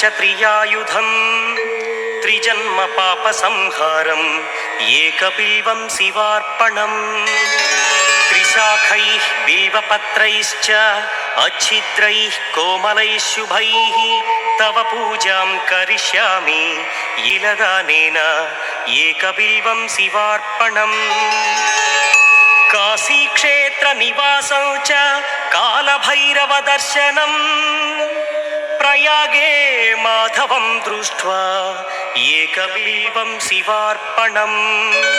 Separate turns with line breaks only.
च त्रियायुधम् त्रिजन्म पापसंहारम् एकबिल्वं शिवार्पणम् त्रिशाखैः बिल्वपत्रैश्च अच्छिद्रैः कोमलैः शुभैः तव पूजां करिष्यामि इलदानेन एकबिल्वं शिवार्पणम् काशीक्षेत्रनिवासं च कालभैरवदर्शनम् प्रयागे माधवं दृष्ट्वा एकबिल्वं शिवार्पणम् इन्दुव